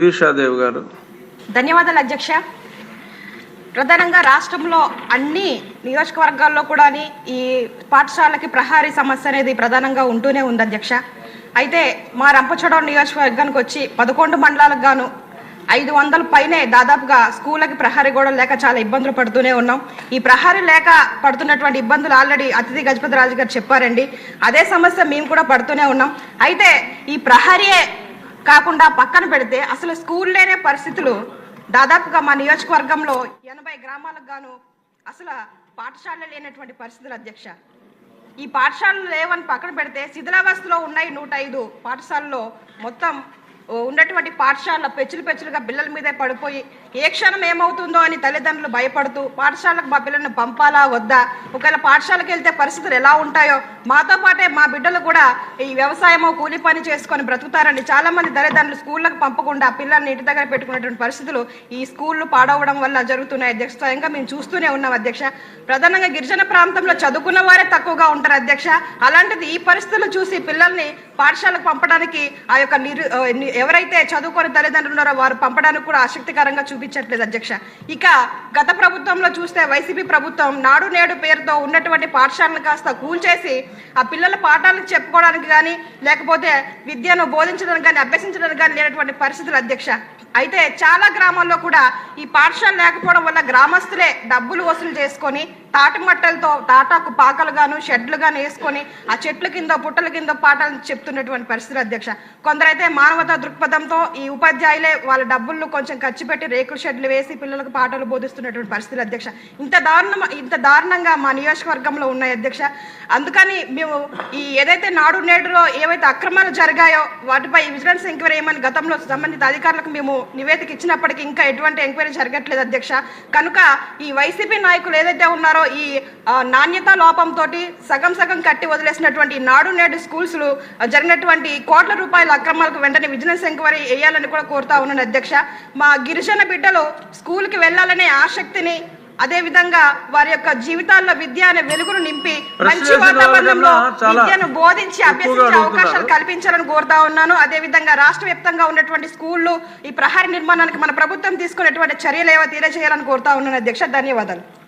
శిరీషాదేవి గారు. ధన్యవాదాలు అధ్యక్ష. ప్రధానంగా రాష్ట్రంలో అన్ని నియోజకవర్గాల్లో కూడా ఈ పాఠశాలకి ప్రహారీ సమస్య అనేది ప్రధానంగా ఉంటూనే ఉంది అధ్యక్ష. అయితే మా రంపచోడవరం నియోజకవర్గానికి వచ్చి పదకొండు మండలాలకు గాను ఐదు వందల పైనే దాదాపుగా స్కూళ్ళకి ప్రహారీ గోడలు లేక చాలా ఇబ్బందులు పడుతూనే ఉన్నాం. ఈ ప్రహారీ లేక పడుతున్నటువంటి ఇబ్బందులు ఆల్రెడీ అతిథి గజపతి రాజు గారు చెప్పారండి. అదే సమస్య మేము కూడా పడుతూనే ఉన్నాం. అయితే ఈ ప్రహారీయే కాకుండా పక్కన పెడితే అసలు స్కూల్ లేనే పరిస్థితులు దాదాపుగా మా నియోజకవర్గంలో ఎనభై గ్రామాలకు గాను అసలు పాఠశాలలు లేనటువంటి పరిస్థితులు అధ్యక్ష. ఈ పాఠశాలలు లేవని పక్కన పెడితే శిథిలావస్థలో ఉన్నాయి నూట ఐదు పాఠశాలలో మొత్తం ఉన్నటువంటి పాఠశాల పెచ్చులు పెచ్చులుగా పిల్లల మీదే పడిపోయి ఏ క్షణం ఏమవుతుందో అని తల్లిదండ్రులు భయపడుతూ పాఠశాలకు మా పిల్లల్ని పంపాలా వద్దా? ఒకవేళ పాఠశాలకు వెళ్తే పరిస్థితులు ఎలా ఉంటాయో? మాతో పాటే మా బిడ్డలు కూడా ఈ వ్యవసాయమో కూలి పని చేసుకొని బ్రతుకుతారని చాలా మంది తల్లిదండ్రులు స్కూళ్ళకు పంపకుండా పిల్లల్ని ఇంటి దగ్గర పెట్టుకున్నటువంటి పరిస్థితులు ఈ స్కూళ్ళు పాడవడం వల్ల జరుగుతున్నాయి. అధ్యక్ష స్వయంగా మేము చూస్తూనే ఉన్నాం అధ్యక్ష. ప్రధానంగా గిరిజన ప్రాంతంలో చదువుకున్న వారే తక్కువగా ఉంటారు అధ్యక్ష. అలాంటిది ఈ పరిస్థితులు చూసి పిల్లల్ని పాఠశాలకు పంపడానికి ఆ యొక్క నిరు ఎవరైతే చదువుకొని తల్లిదండ్రులు ఉన్నారో వారు పంపడానికి కూడా ఆసక్తికరంగా చూపించట్లేదు అధ్యక్ష. ఇక గత ప్రభుత్వంలో చూస్తే వైసీపీ ప్రభుత్వం నాడు నేడు పేరుతో ఉన్నటువంటి పాఠశాలను కాస్త కూల్చేసి ఆ పిల్లల పాఠాలను చెప్పుకోవడానికి కానీ లేకపోతే విద్యను బోధించడానికి కానీ అభ్యసించడానికి కానీ లేనటువంటి పరిస్థితులు అధ్యక్ష. అయితే చాలా గ్రామాల్లో కూడా ఈ పాఠశాల లేకపోవడం వల్ల గ్రామస్తులే డబ్బులు వసూలు చేసుకొని తాటి మట్టలతో తాటాకు పాకలు గాను షెడ్లు గాను వేసుకొని ఆ చెట్ల కింద పుట్టల కింద పాఠాలు చెప్తున్నటువంటి పరిస్థితులు అధ్యక్ష. కొందరైతే మానవతా దృక్పథంతో ఈ ఉపాధ్యాయులే వాళ్ళ డబ్బులను కొంచెం ఖర్చు పెట్టి రేకుల షెడ్లు వేసి పిల్లలకు పాఠాలు బోధిస్తున్నటువంటి పరిస్థితులు అధ్యక్ష. ఇంత దారుణం ఇంత దారుణంగా మా నియోజకవర్గంలో ఉన్నాయి అధ్యక్ష. అందుకని మేము ఈ ఏదైతే నాడు నేడులో ఏవైతే అక్రమాలు జరిగాయో వాటిపై విజిలెన్స్ ఎంక్వైరీ ఏమని గతంలో సంబంధిత అధికారులకు మేము నివేదిక ఇచ్చినప్పటికీ ఇంకా ఎటువంటి ఎంక్వైరీ జరగట్లేదు అధ్యక్ష. కనుక ఈ వైసీపీ నాయకులు ఏదైతే ఉన్నారో ఈ నాణ్యత లోపంతో సగం సగం కట్టి వదిలేసినటువంటి నాడు నేడు స్కూల్స్ జరిగినటువంటి కోట్ల రూపాయల అక్రమాలకు వెంటనే విజిలెన్స్ ఎంక్వైరీ వేయాలని కూడా కోరుతా ఉన్నాను అధ్యక్ష. మా గిరిజన బిడ్డలు స్కూల్కి వెళ్ళాలనే ఆసక్తిని అదే విధంగా వారి యొక్క జీవితాల్లో విద్య అనే వెలుగును నింపి మంచి వాతావరణంలో విద్యను బోధించి అభ్యసించే అవకాశాలు. కల్పించాలని కోరుతా ఉన్నాను. అదే విధంగా రాష్ట్ర వ్యాప్తంగా ఉన్నటువంటి స్కూళ్ళు ఈ ప్రహారీ నిర్మాణానికి మన ప్రభుత్వం తీసుకున్నటువంటి చర్యలు ఏవో తెలియజేయాలని కోరుతా ఉన్నాను అధ్యక్ష. ధన్యవాదాలు.